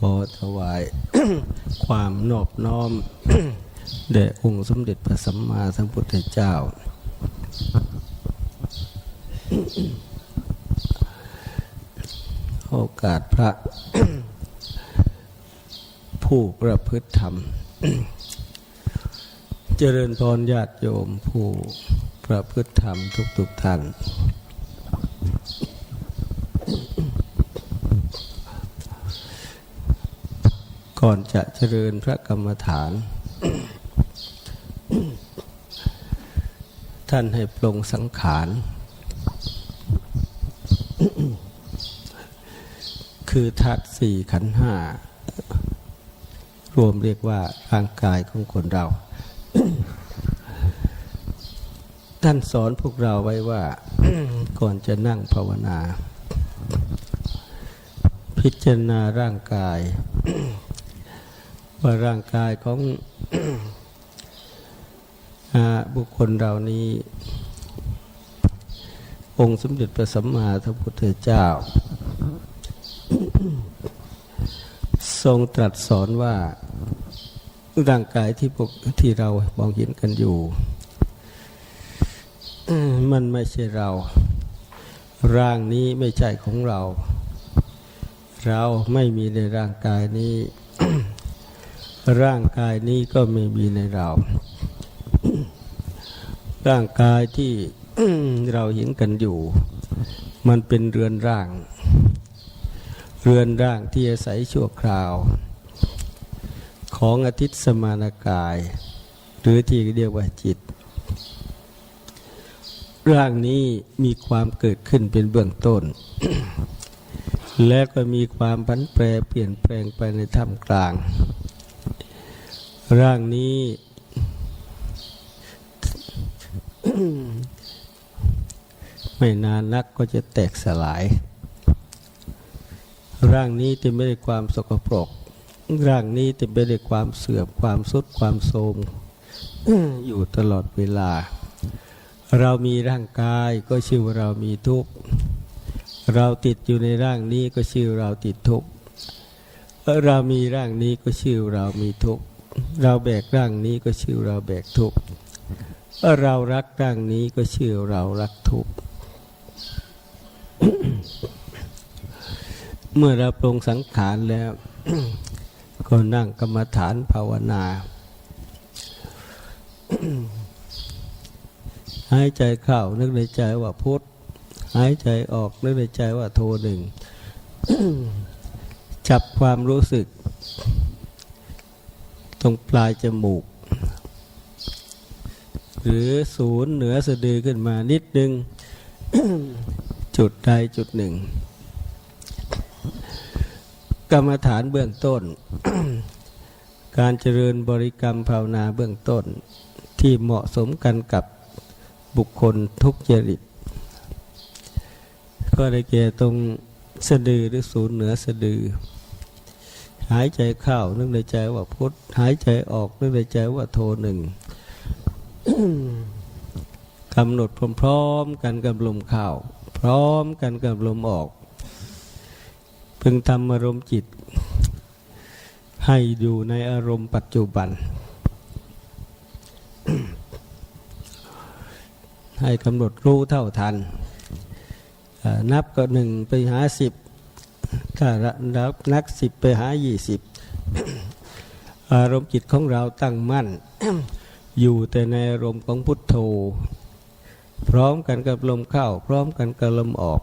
ขอถวายความนอบน้อมแด่องค์สมเด็จพระสัมมาสัมพุทธเจ้า โอกาสพระ ผู้ประพฤติธรรม เจริญพรญาติโยมผู้ประพฤติธรรมทุกๆท่าน ก่อนจะเจริญพระกรรมฐาน ท่านให้ปลงสังขาร คือธาตุสี่ขันธ์ห้ารวมเรียกว่าร่างกายของคนเรา ท่านสอนพวกเราไว้ว่าก่อนจะนั่งภาวนา พิจารณาร่างกาย ว่าร่างกายของอบุคคลเรานี้ องค์สมเด็จพระสัมมาสัมพุทธเจ้า ทรงตรัสสอนว่าร่างกายที่พวกที่เรามองเห็นกันอยู่ มันไม่ใช่เรา ร่างนี้ไม่ใช่ของเรา เราไม่มีในร่างกายนี้ ร่างกายนี้ก็ไม่มีในเรา ร่างกายที่เราเห็นกันอยู่ มันเป็นเรือนร่าง เรือนร่างที่อาศัยชั่วคราว ของอาทิตย์สมานกาย หรือที่เรียกว่าจิต ร่างนี้มีความเกิดขึ้นเป็นเบื้องต้น และก็มีความพันแปรเปลี่ยนแปลงไปในท่ามกลาง ร่างนี้ ไม่นานนักก็จะแตกสลาย ร่างนี้เต็มไปด้วยความสกปรก ร่างนี้เต็มไปด้วยความเสื่อมความสุดความโทรมอยู่ตลอดเวลา เรามีร่างกายก็ชื่อว่าเรามีทุกข์ เราติดอยู่ในร่างนี้ก็ชื่อเราติดทุกข์เรามีร่างนี้ก็ชื่อเรามีทุกข์ เราแบกร่างนี้ก็ชื่อเราแบกทุกข์เรารักร่างนี้ก็ชื่อเรารักทุกข์เมื่อเราปรงสังขารแล้ว ก็นั่งกรรมฐานภาวนาหายใจเข้านึกในใจว่าพุทธหายใจออกนึกในใจว่าโทหนึ่งจับความรู้สึก ตรงปลายจมูก หรือศูนย์เหนือสะดือขึ้นมานิดนึง จุดใดจุดหนึ่ง กรรมฐานเบื้องต้น การเจริญบริกรรมภาวนาเบื้องต้น ที่เหมาะสมกันกับบุคคลทุกจริต ก็ได้แก่ตรงสะดือหรือศูนย์เหนือสะดือ หายใจเข้านึกในใจว่าพุทธหายใจออกนึกในใจว่าโทหนึ่งกำหนดพร้อมๆกันกับลมเข้าพร้อมกันกับลมออกพึงทำอารมณ์จิต ให้อยู่ในอารมณ์ปัจจุบัน ให้กำหนดรู้เท่าทัน นับก็หนึ่งไปหาสิบ ถ้านับนักสิบไปหายี่สิบอารมณ์จิตของเราตั้งมั่น อยู่แต่ในอารมณ์ของพุทโธ พร้อมกันกับลมเข้า พร้อมกันกับลมออก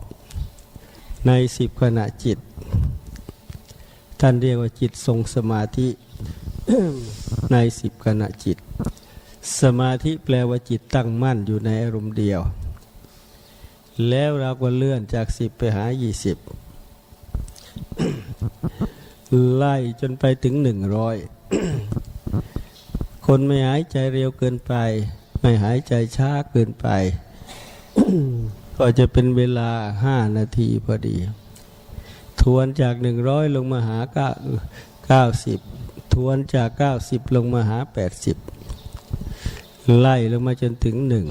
ในสิบขณะจิต ท่านเรียกว่าจิตทรงสมาธิในสิบขณะจิต สมาธิแปลว่าจิตตั้งมั่นอยู่ในอารมณ์เดียว แล้วเราก็เลื่อนจากสิบไปหายี่สิบ ไล่จนไปถึงหนึ่งร้อยคนไม่หายใจเร็วเกินไป ไม่หายใจช้าเกินไป ก็จะเป็นเวลาห้านาทีพอดี ทวนจากหนึ่งร้อยลงมาหาเก้าเก้าสิบทวนจากเก้าสิบลงมาหาแปดสิบไล่ลงมาจนถึงหนึ่ง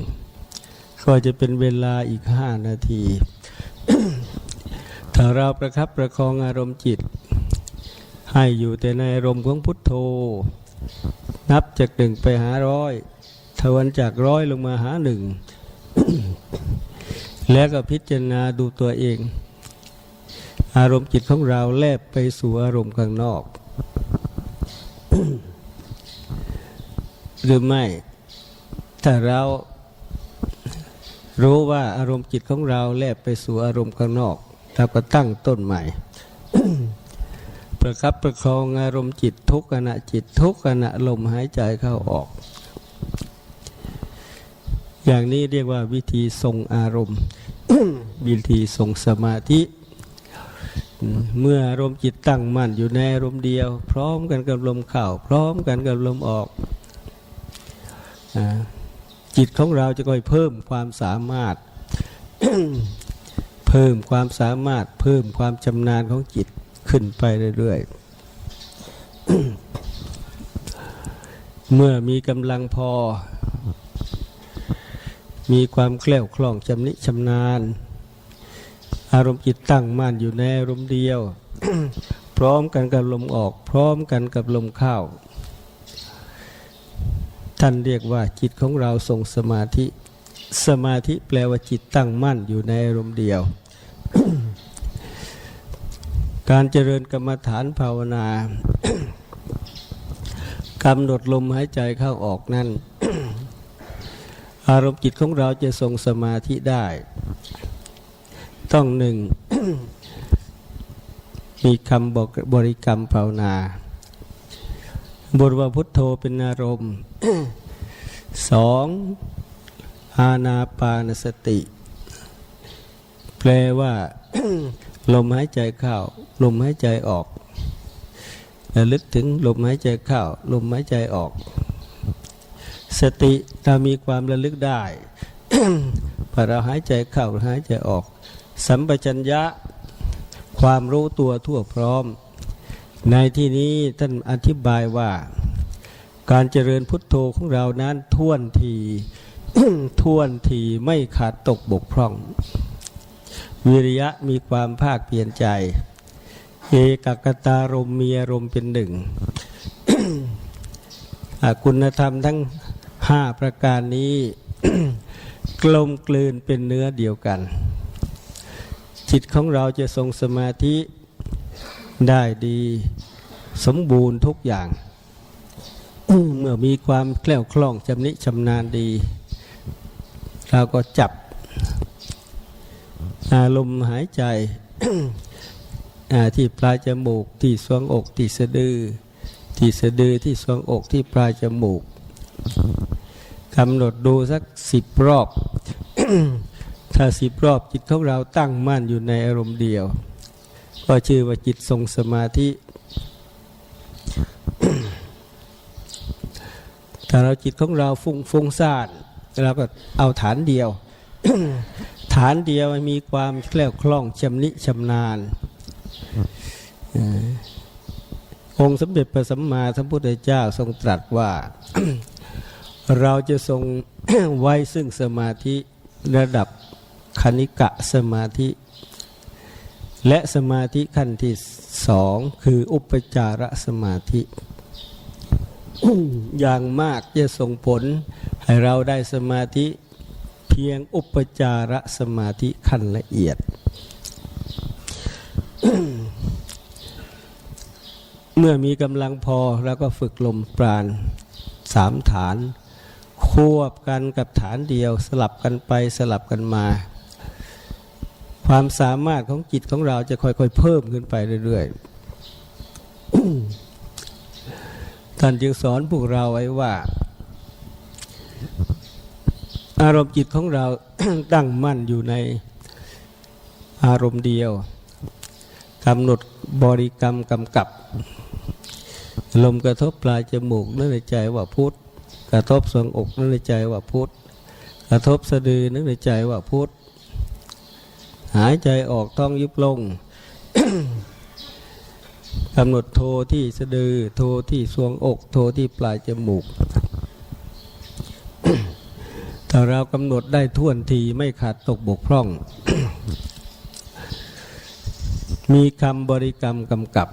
ก็จะเป็นเวลาอีกห้านาที ถ้าเราประครับประคองอารมณ์จิต ให้อยู่แต่ในอารมณ์ของพุทโธ นับจากหนึ่งไปหาร้อยทวนจากร้อยลงมาหาหนึ่ง แล้วก็พิจารณาดูตัวเอง อารมณ์จิตของเราแลบไปสู่อารมณ์ข้างนอก หรือไม่ ถ้าเรารู้ว่าอารมณ์จิตของเราแลบไปสู่อารมณ์ข้างนอกเราก็ตั้งต้นใหม่ ประคับประคองอารมณ์จิตทุกขณะจิตทุกขณะลมหายใจเข้าออก อย่างนี้เรียกว่าวิธีทรงอารมณ์ วิธีทรงสมาธิ เมื่ออารมณ์จิตตั้งมั่นอยู่ในอารมณ์เดียว พร้อมกันกับลมเข้าพร้อมกันกับลมออกอจิตของเราจะค่อยเพิ่มความสามารถ เพิ่มความสามารถเพิ่มความชำนาญของจิต ขึ้นไปเรื่อยๆ เมื่อมีกำลังพอ มีความแคล่วคล่องชำนิชำนาญ อารมณ์จิตตั้งมั่นอยู่ในอารมณ์เดียว พร้อมกันกับลมออก พร้อมกันกับลมเข้าท่านเรียกว่าจิตของเราทรงสมาธิ สมาธิแปลว่าจิตตั้งมั่นอยู่ในอารมณ์เดียว การเจริญกรรมฐานภาวนากำหนดลมหายใจเข้าออกนั้นอารมณ์จิตของเราจะทรงสมาธิได้ ต้องหนึ่ง มีคำบอกบริกรรมภาวนาบทว่าพุทโธเป็นอารมณ์สองอาณาปานสติ แปลว่า ลมหายใจเข้าลมหายใจออกระลึกถึงลมหายใจเข้าลมหายใจออก สติถ้ามีความระลึกได้ พอเราหายใจเข้าหายใจออก สัมปชัญญะความรู้ตัวทั่วพร้อม ในที่นี้ท่านอธิบายว่า การเจริญพุทโธของเรานั้นท่วนทีท่วนทีไม่ขาดตกบกพร่อง วิริยะมีความภาคเพียรใจ เอกกตารมมีอารมณ์เป็นหนึ่งอะคุณธรรมทั้งห้าประการนี้ กลมกลืนเป็นเนื้อเดียวกัน จิตของเราจะทรงสมาธิได้ดีสมบูรณ์ทุกอย่าง เมื่อมีความแคล่วคล่องชำนิชำนาญดี เราก็จับ อารมณ์หายใจที่ปลายจมูกที่สวงอกที่สะดือ ที่สะดือที่สวงอกที่ปลายจมูกกำหนดดูสักสิบรอบ ถ้าสิบรอบจิตของเราตั้งมั่นอยู่ในอารมณ์เดียว ก็ชื่อว่าจิตทรงสมาธิ ถ้าเราจิตของเราฟุ้งฟุ้งซ่านเราก็เอาฐานเดียว ฐานเดียวมีความแคล่วคล่องชำนิชำนาญเอ่อองค์สมเด็จพระสัมมาสัมพุทธเจ้าทรงตรัสว่า เราจะทรงไว้ซึ่งสมาธิระดับคณิกะสมาธิ และสมาธิขั้นที่สองคืออุปจารสมาธิ อย่างมากจะส่งผลให้เราได้สมาธิ เพียงอุปจารสมาธิขั้นละเอียด เมื่อมีกำลังพอแล้วก็ฝึกลมปราณสามฐาน ควบกันกับฐานเดียวสลับกันไปสลับกันมา ความสามารถของจิตของเราจะค่อยๆเพิ่มขึ้นไปเรื่อยๆท่านจึงสอนพวกเราไว้ว่า อารมณ์จิตของเราตั้งมั่นอยู่ในอารมณ์เดียวกำหนดบริกรรมกำกับ ลมกระทบปลายจมูกนึกในใจว่าพุทธกระทบทรวงอกนึกในใจว่าพุทธกระทบสะดือนึกในใจว่าพุทธหายใจออกท้องยุบลงกำหนดโทที่สะดือ โทที่ทรวงอก โทที่ปลายจมูก ถ้าเรากำหนดได้ท่วนทีไม่ขาดตกบกพร่อง มีคำบริกรรมกำกับ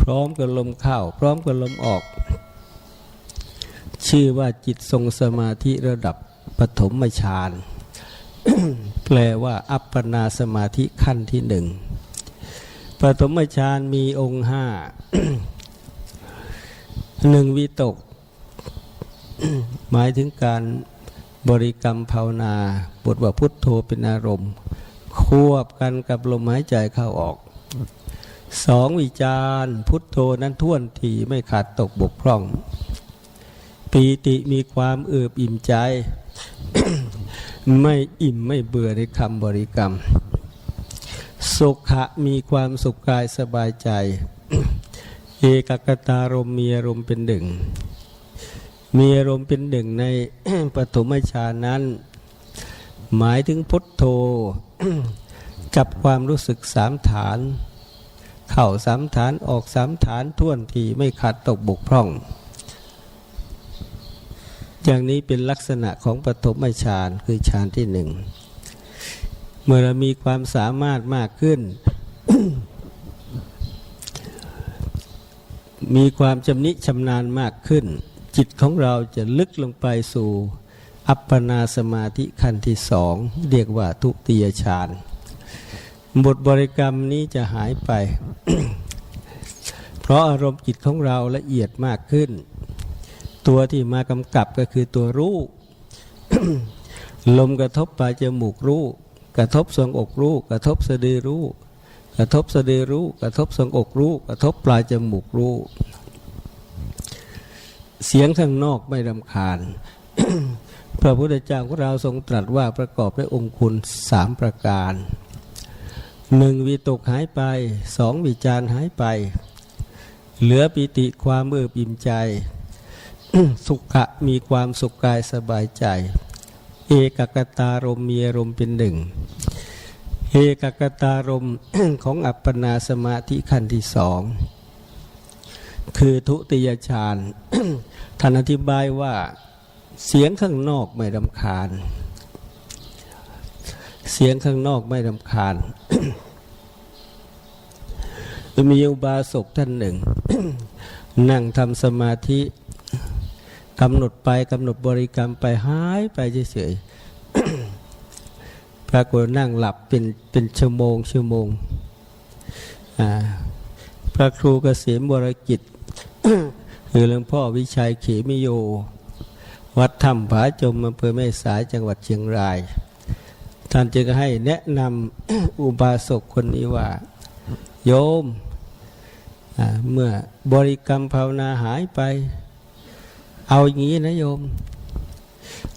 พร้อมกับลมเข้า พร้อมกับลมออก ชื่อว่าจิตทรงสมาธิระดับปฐมฌานแปลว่า อัปปนาสมาธิขั้นที่หนึ่งปฐมฌานมีองค์ห้าหนึ่งวิตก หมายถึงการบริกรรมภาวนาบทว่าพุทโธเป็นอารมณ์ ควบกันกับลมหายใจเข้าออกสองวิจารพุทโธนั้นท่วนทีไม่ขาดตกบกพร่อง ปีติมีความเอือบอิ่มใจ ไม่อิ่มไม่เบื่อในคำบริกรรม สุขะมีความสุขกายสบายใจ เอกกตารมมีอารมณ์เป็นหนึ่ง มีอารมณ์เป็นหนึ่งในปฐมฌานนั้น หมายถึงพุทโธกับความรู้สึกสามฐาน เข้าสามฐานออกสามฐานท่วนทีไม่ขาดตกบกพร่อง อย่างนี้เป็นลักษณะของปฐมฌานคือฌานที่หนึ่ง เมื่อเรามีความสามารถมากขึ้น มีความจำนิชำนาญมากขึ้น จิตของเราจะลึกลงไปสู่อัปปนาสมาธิขั้นที่สองเรียกว่าทุติยฌานบทบริกรรมนี้จะหายไป เพราะอารมณ์จิตของเราละเอียดมากขึ้น ตัวที่มากำกับก็คือตัวรู้ ลมกระทบปลายจมูกรู้ กระทบทรวงอกรู้ กระทบสะดือรู้ กระทบสะดือรู้ กระทบทรวงอกรู้ กระทบปลายจมูกรู้ เสียงข้างนอกไม่รำคาญ พระพุทธเจ้าของเราทรงตรัสว่าประกอบด้วยองค์คุณสามประการหนึ่งวิตกหายไปสองวิจารหายไป เหลือปิติความเมื่อบิ่มใจ สุขะมีความสุขกายสบายใจ เอกกตารมมีอารมณ์เป็นหนึ่งเอกกตารมของอัปปนาสมาธิขั้นที่สอง คือทุติยฌานท่านอธิบายว่าเสียงข้างนอกไม่รำคาญ เสียงข้างนอกไม่รำคาญ มีอุบาสกท่านหนึ่ง นั่งทำสมาธิกำหนดไปกำหนดบริกรรมไปหายไปเฉยๆปรากฏนั่งหลับเป็นเป็นชั่วโมงชั่วโมงอ่าพระครูเกษมบรกิจ คือหลวงพ่อวิชัยเขมิโย วัดถ้ำผาจมอำเภอแม่สายจังหวัดเชียงราย ท่านจึงให้แนะนำอุบาสกคนนี้ว่า โยม เมื่อบริกรรมภาวนาหายไป เอาอย่างนี้นะโยม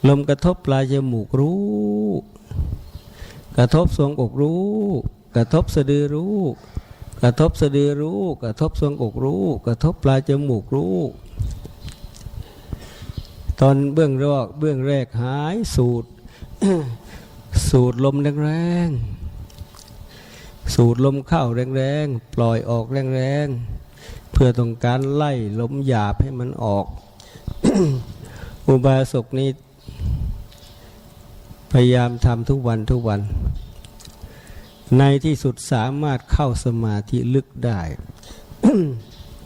ลมกระทบปลายจมูกรู้ กระทบทรวงอกรู้ กระทบสะดือรู้ กระทบสะดือรู้ กระทบทรวงอกรู้ กระทบปลายจมูกรู้ ตอนเบื้องแรกเบื้องแรกหายสูดสูดลมแรงๆสูดลมเข้าแรงๆปล่อยออกแรงๆเพื่อต้องการไล่ลมหยาบให้มันออก อุบาสกนี้พยายามทำทุกวันทุกวัน ในที่สุดสามารถเข้าสมาธิลึกได้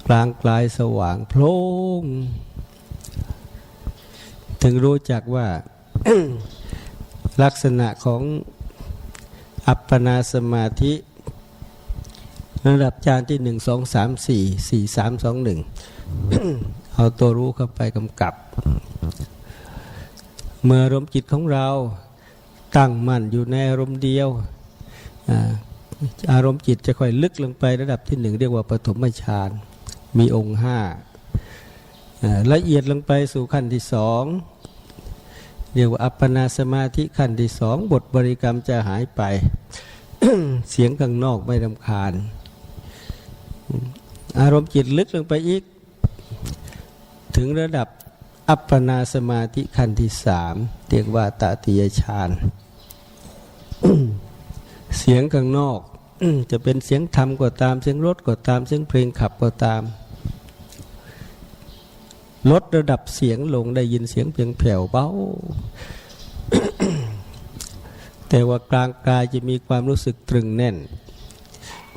กลางกลายสว่างโพลงถึงรู้จักว่าลักษณะของอัปปนาสมาธิ ระดับฌานที่หนึ่งสองสามสี่สี่สามสองหนึ่งเอาตัวรู้เข้าไปกำกับ เมื่อรมจิตของเราตั้งมั่นอยู่ในอารมณ์เดียว อารมณ์จิตจะค่อยลึกลงไประดับที่หนึ่งเรียกว่าปฐมฌานมีองค์ห้าอ่าละเอียดลงไปสู่ขั้นที่สองเรียกว่าอัปปนาสมาธิขั้นที่สองบทบริกรรมจะหายไป เสียงข้างนอกไม่รำคาญ อารมณ์จิตลึกลงไปอีก ถึงระดับอัปปนาสมาธิขั้นที่สามเรียกว่าตติยฌาน เสียงข้างนอกจะเป็นเสียงธรรมก็ตามเสียงรถก็ตามเสียงเพลงขับก็ตาม ลดระดับเสียงลงได้ยินเสียงเพียงแผ่วเบาแต่ว่ากลางกายจะมีความรู้สึกตรึงแน่น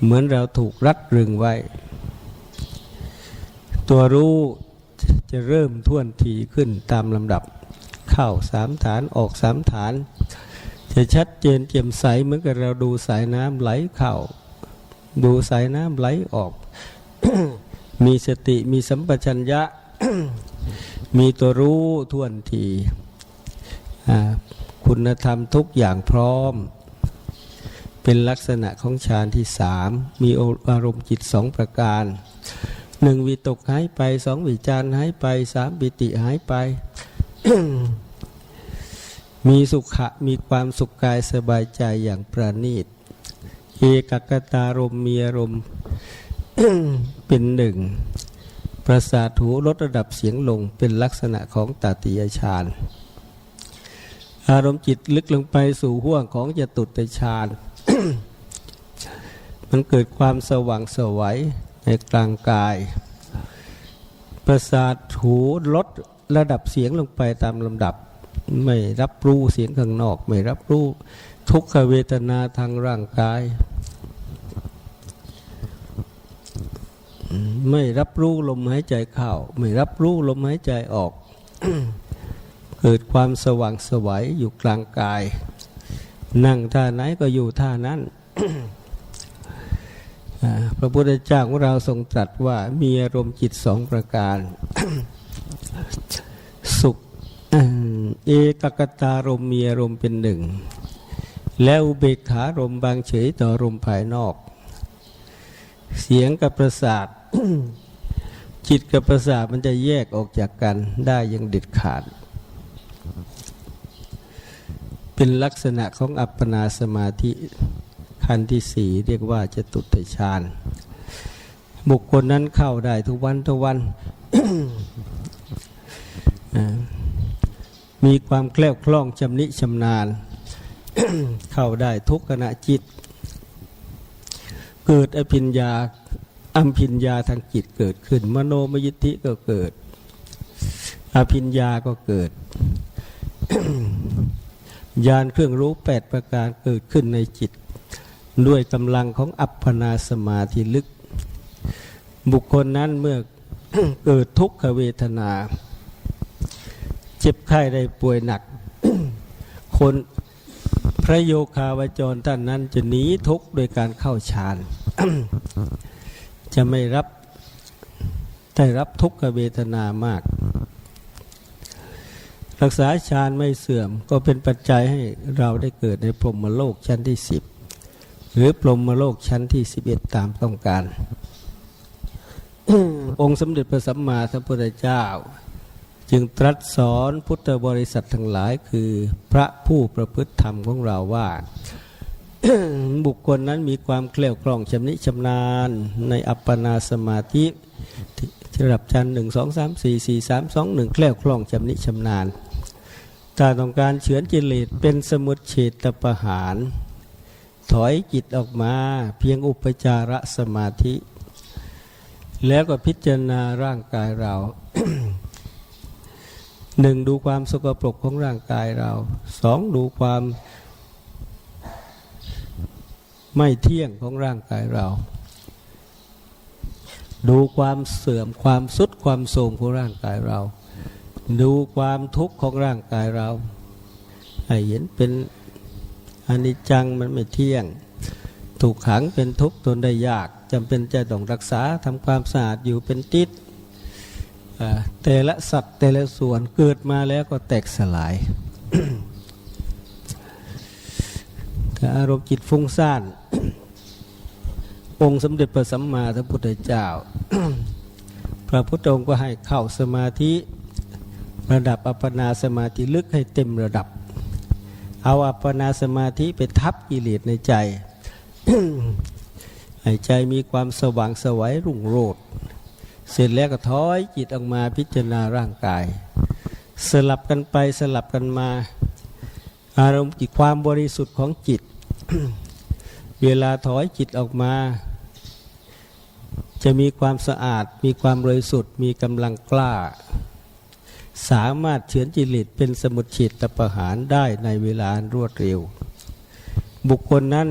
เหมือนเราถูกรัดรึงไว้ ตัวรู้จะเริ่มท่วนทีขึ้นตามลำดับ เข้าสามฐานออกสามฐาน จะชัดเจนเจียมใสเหมือนกับเราดูสายน้ำไหลเข้าดูสายน้ำไหลออก มีสติมีสัมปชัญญะ มีตัวรู้ท่วนที คุณธรรมทุกอย่างพร้อม เป็นลักษณะของฌานที่สาม มีอารมณ์จิตสองประการหนึ่งวิตกหายไปสองวิจารหายไปสามปิติหายไป มีสุขะมีความสุขกายสบายใจอย่างประณีต เอกกตารมมีอารมณ์เป็นหนึ่ง ประสาทหูลดระดับเสียงลงเป็นลักษณะของตาติยฌาน อารมณ์จิตลึกลงไปสู่ห้วงของจตุตฌาน มันเกิดความสว่างสวัยในกลางกาย ประสาทหูลดระดับเสียงลงไปตามลำดับ ไม่รับรู้เสียงข้างนอก ไม่รับรู้ทุกขเวทนาทางร่างกาย ไม่รับรู้ลมหายใจเข้าไม่รับรู้ลมหายใจออก เกิดความสว่างสวัยอยู่กลางกาย นั่งท่าไหนก็อยู่ท่านั้นพระพุทธเจ้าของเราทรงตรัสว่ามีอารมณ์จิตสองประการ เอกกตารมมีอารมณ์เป็นหนึ่ง แล้วอุเบกขารมณ์บางเฉยต่ออารมณ์ภายนอก เสียงกับประสาท จิตกับประสาทมันจะแยกออกจากกันได้อยังเด็ดขาด เป็นลักษณะของอัปปนาสมาธิขั้นที่สี่เรียกว่าจะตุตฌานบุคคลนั้นเข้าได้ทุกวันทุกวัน อ่า มีความแคล่วคล่องชำนิชำนาญ เข้าได้ทุกขณะจิต เกิดอภิญญาอัมพิญญาทางจิตเกิดขึ้น มโนมยิทธิก็เกิด อภิญญาก็เกิดญาณเครื่องรู้แปดประการเกิดขึ้นในจิต ด้วยกำลังของอัปปนาสมาธิลึก บุคคลนั้นเมื่อเกิดทุกขเวทนา เจ็บไข้ได้ป่วยหนัก คนพระโยคาวจรท่านนั้นจะหนีทุกข์โดยการเข้าฌาน จะไม่รับได้รับทุกขเวทนามาก รักษาฌานไม่เสื่อมก็เป็นปัจจัยให้เราได้เกิดในพรหมโลกชั้นที่สิบหรือพรหมโลกชั้นที่สิบเอ็ดตามต้องการ องค์สมเด็จพระสัมมาสัมพุทธเจ้า จึงตรัสสอนพุทธบริษัททั้งหลายคือพระผู้ประพฤติธรรมของเราว่า บุคคลนั้นมีความเคลี้ยวคล่องชำนิชำนาญ ในอัปปนาสมาธิระดับชั้นหนึ่งสองสามสี่สี่สามสองหนึ่งเคลี้ยวคล่องชำนิชำนาญถ้าต้องการเฉือนกิเลสเป็นสมุทเฉตประหาร ถอยจิตออกมาเพียงอุปจารสมาธิ แล้วก็พิจารณาร่างกายเรา หนึ่งดูความสกปรกของร่างกายเราสองดูความไม่เที่ยงของร่างกายเรา ดูความเสื่อมความสุดความโทรมของร่างกายเรา ดูความทุกข์ของร่างกายเราให้เห็นเป็นอนิจจังมันไม่เที่ยง ถูกขังเป็นทุกข์ทนได้ยากจำเป็นจะต้องรักษาทำความสะอาดอยู่เป็นติด แต่ละสัตว์แต่ละส่วนเกิดมาแล้วก็แตกสลาย ถ้าอารมณ์จิตฟุ้งซ่าน องค์สมเด็จพระสัมมาสัมพุทธเจ้า พระพุทธองค์ก็ให้เข้าสมาธิระดับอัปปนาสมาธิลึกให้เต็มระดับ เอาอัปปนาสมาธิไปทับกิเลสในใจ ให้ใจมีความสว่างสวัยรุ่งโรจน์ เสร็จแล้วก็ถอยจิตออกมาพิจารณาร่างกาย สลับกันไปสลับกันมา อารมณ์จิตความบริสุทธิ์ของจิต เวลาถอยจิตออกมา จะมีความสะอาด มีความบริสุทธิ์ มีกำลังกล้า สามารถเฉือนจิตเป็นสมุทฉิตประหารได้ในเวลารวดเร็ว บุคคลนั้น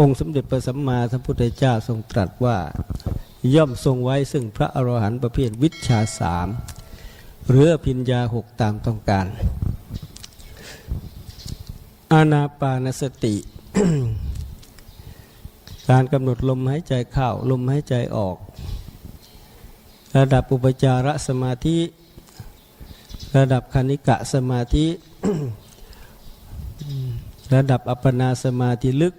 องค์สมเด็จพระสัมมาสัมพุทธเจ้าทรงตรัสว่า ย่อมทรงไว้ซึ่งพระอรหันต์ประเภทวิชาสามหรืออภิญญาหกตามต้องการ อานาปานสติ การกำหนดลมหายใจเข้าลมหายใจออก ระดับอุปจารสมาธิ ระดับคณิกะสมาธิ ระดับอัปปนาสมาธิลึก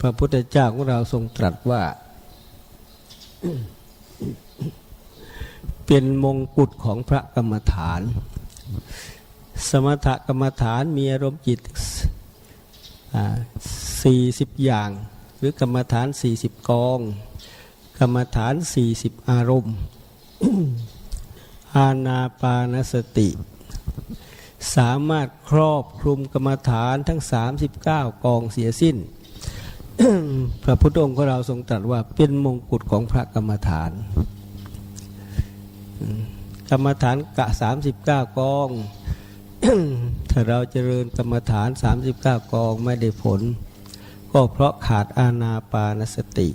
พระพุทธเจ้าของเราทรงตรัสว่า เป็นมงกุฎของพระกรรมฐาน สมถกรรมฐานมีอารมณ์จิตสี่สิบอย่าง หรือกรรมฐานสี่สิบกอง กรรมฐานสี่สิบอารมณ์ อาณาปานสติ สามารถครอบคลุมกรรมฐานทั้ง 39 กองเสียสิ้น พระพุทธองค์ของเราทรงตรัสว่าเป็นมงกุฎของพระกรรมฐาน กรรมฐานกะ39กอง ถ้าเราเจริญกรรมฐาน39กองไม่ได้ผล ก็เพราะขาดอาณาปานสติ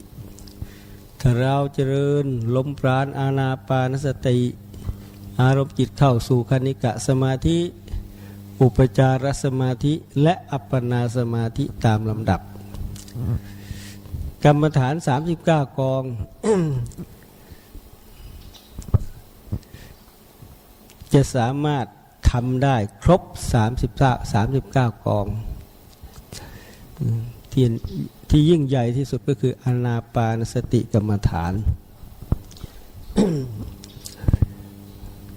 ถ้าเราเจริญลมปราณอาณาปานสติ อารมณ์จิตเข้าสู่คณิกะสมาธิ อุปจารสมาธิและอัปปนาสมาธิตามลำดับ กรรมฐาน39กอง จะสามารถทำได้ครบ39 39กองอืมที่ที่ยิ่งใหญ่ที่สุดก็คืออนาปานสติกรรมฐาน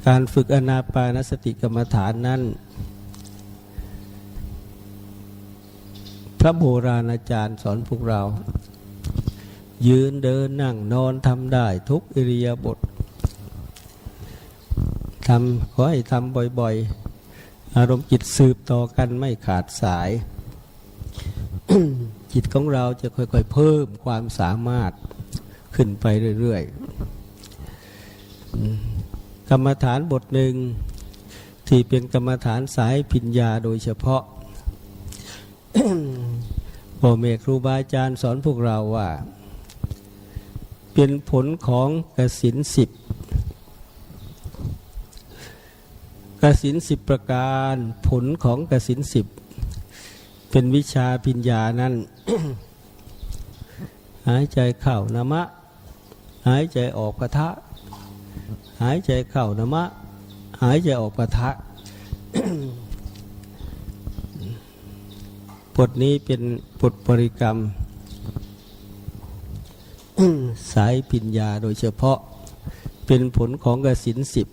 การฝึกอนาปานสติกรรมฐานนั้น พระโบราณอาจารย์สอนพวกเรา ยืนเดินนั่งนอนทำได้ทุกอิริยาบถทำขอให้ทำบ่อยๆ อารมณ์จิตสืบต่อกันไม่ขาดสาย จิตของเราจะค่อยๆ เพิ่มความสามารถขึ้นไปเรื่อยๆ กรรมฐานบทหนึ่งที่เป็นกรรมฐานสายพิญญาโดยเฉพาะ พ่อแม่ครูบาอาจารย์สอนพวกเราว่า เป็นผลของกสินสิบกสินสิบประการผลของกสินสิบเป็นวิชาพิญญานั้น หายใจเข้านามะ หายใจออกปะทะ หายใจเข้านามะ หายใจออกปะทะ บทนี้เป็นบทบริกรรม สายปิญญาโดยเฉพาะเป็นผลของกสินสิบ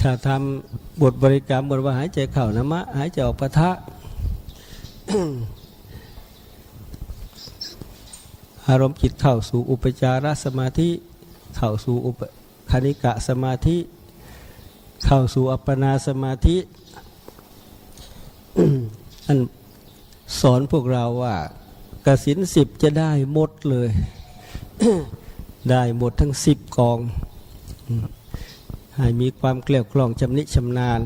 ถ้าทำบทบริกรรมบทว่าหายใจเข้านามะ หายใจออกปะทะ อารมณ์จิตเข้าสู่อุปจารสมาธิ เข้าสู่อุปคณิกะสมาธิ เข้าสู่อัปปนาสมาธิ อันสอนพวกเราว่ากสินสิบจะได้หมดเลย ได้หมดทั้งสิบกอง ให้มีความเกลียวกล่องชำนิชำนาญ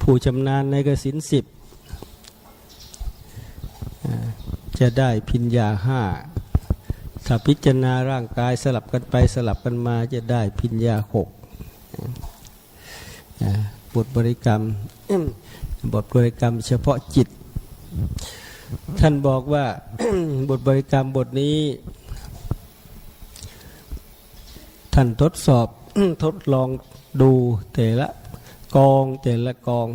ผู้ชำนาญในกสินสิบจะได้พิญญาห้าถ้าพิจารณาร่างกายสลับกันไปสลับกันมาจะได้พิญญาหกบทบริกรรม บทบริกรรมเฉพาะจิต ท่านบอกว่าบทบริกรรมบทนี้ ท่านทดสอบทดลองดูแต่ละกองแต่ละกอง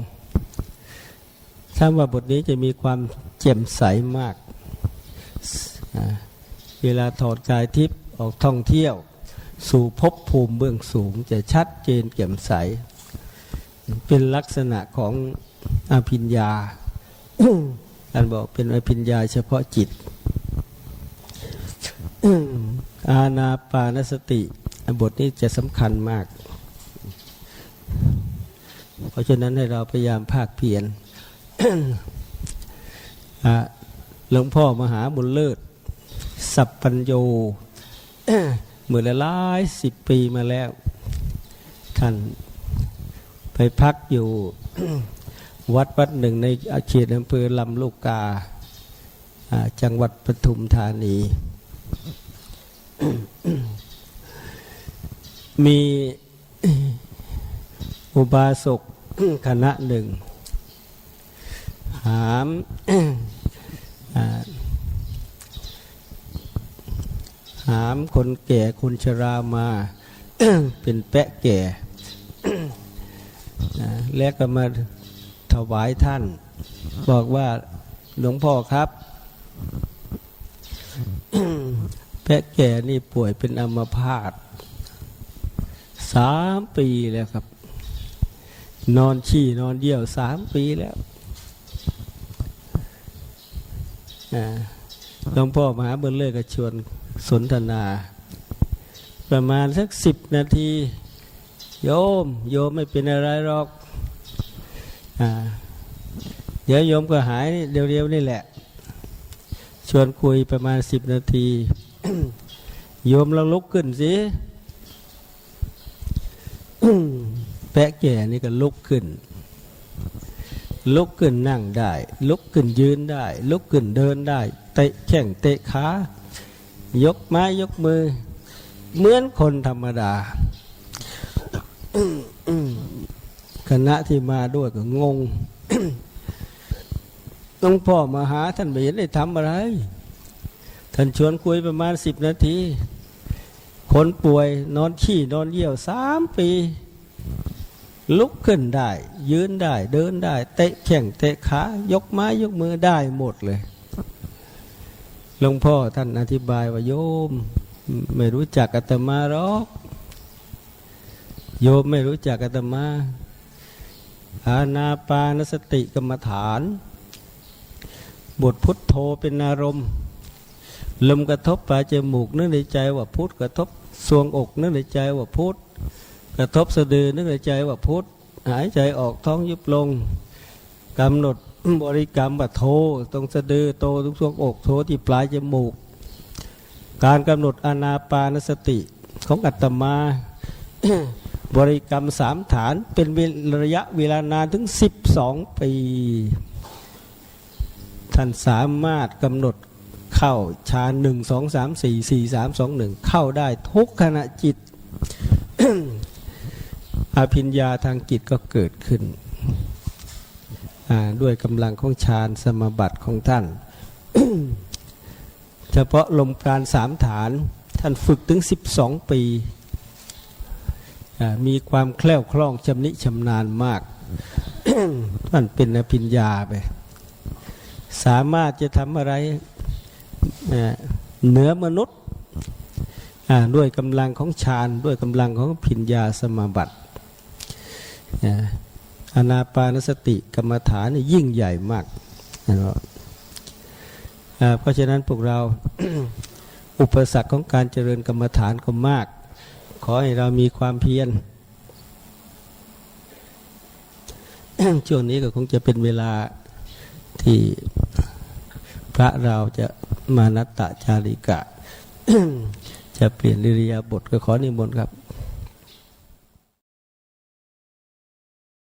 ถ้าว่าบทนี้จะมีความแจ่มใสมาก เวลาถอดกายทิพย์ออกท่องเที่ยว สู่ภพภูมิเบื้องสูง จะชัดเจนแจ่มใส เป็นลักษณะของอภิญญาท่านบอกเป็นอภิญญาเฉพาะจิต อาณาปานสติ บทนี้จะสำคัญมาก เพราะฉะนั้นให้เราพยายามภาคเพียรหลวงพ่อมหาบุญเลิศ สัพปัญโยเมื่อหลายสิบปีมาแล้ว ท่าน ไปพักอยู่วัดวัดหนึ่งในอาเขตอำเภอลำลูกกา จังหวัดปทุมธานี มีอุบาสกคณะหนึ่ง หามหามคนแก่คนชรามา เป็นแปะแก่ แล้วก็มาถวายท่าน บอกว่าหลวงพ่อครับแพะแก่นี่ป่วยเป็นอัมพาตสามปีแล้วครับ นอนฉี่นอนเยี่ยวสามปีแล้วหลวงพ่อมหาบุญเลิศก็ชวนสนทนา ประมาณสักสิบนาที โยม โยมไม่เป็นอะไรหรอกอเดี๋ยวโยมก็หายเร็วๆนี่แหละ ชวนคุยประมาณสิบนาที โยมเราลุกขึ้นสิแปะแก่นี่ก็ลุกขึ้น ลุกขึ้นนั่งได้ ลุกขึ้นยืนได้ ลุกขึ้นเดินได้ เตะแข้งเตะขายกไม้ยกมือ เหมือนคนธรรมดา คณะที่มาด้วยก็งงหลวงพ่อมาหาท่านไม่เห็นได้ทำอะไร ท่านชวนคุยประมาณสิบนาที คนป่วยนอนขี้นอนเยี่ยวสามปี ลุกขึ้นได้ ยืนได้ เดินได้ เตะแข้งเตะขายกไม้ยกมือได้หมดเลยหลวงพ่อท่านอธิบายว่าโยม ไม่รู้จักอาตมาหรอก โยมไม่รู้จักอาตมา อาณาปานสติกรรมฐาน บทพุทโธเป็นอารมณ์ ลมกระทบปลายจมูกนึกในใจว่าพุทธกระทบสวงอกนึกในใจว่าพุทธกระทบสะดือนึกในใจว่าพุทธหายใจออกท้องยุบลงกำหนดบริกรรมว่าโทตรงสะดือโตตรงสวงอกโทที่ปลายจมูก การกำหนดอานาปานสติของอัตมา บริกรรมสามฐานเป็นระยะเวลานานถึงสิบสองปี ท่านสามารถกำหนดเข้าฌานหนึ่งสองสามสี่สี่สามสองหนึ่งเข้าได้ทุกขณะจิตอภิญญาทางจิตก็เกิดขึ้น ด้วยกำลังของฌานสมบัติของท่าน เฉพาะลมปราณสามฐานท่านฝึกถึงสิบสองปี มีความแคล่วคล่องชำนิชำนาญมากท่านเป็นอภิญญาไป สามารถจะทำอะไรเหนือมนุษย์ด้วยกำลังของฌานด้วยกำลังของพิญญาสมาบัติอาอานาปานสติกรรมฐานยิ่งใหญ่มาก เพราะฉะนั้นพวกเราอุปสรรคของการเจริญกรรมฐานก็มาก ขอให้เรามีความเพียรช่วงนี้ก็คงจะเป็นเวลาที่พระเราจะมานัตตะจาริกะ จะเปลี่ยนลิริยาบทก็ขอนิมนต์ครับ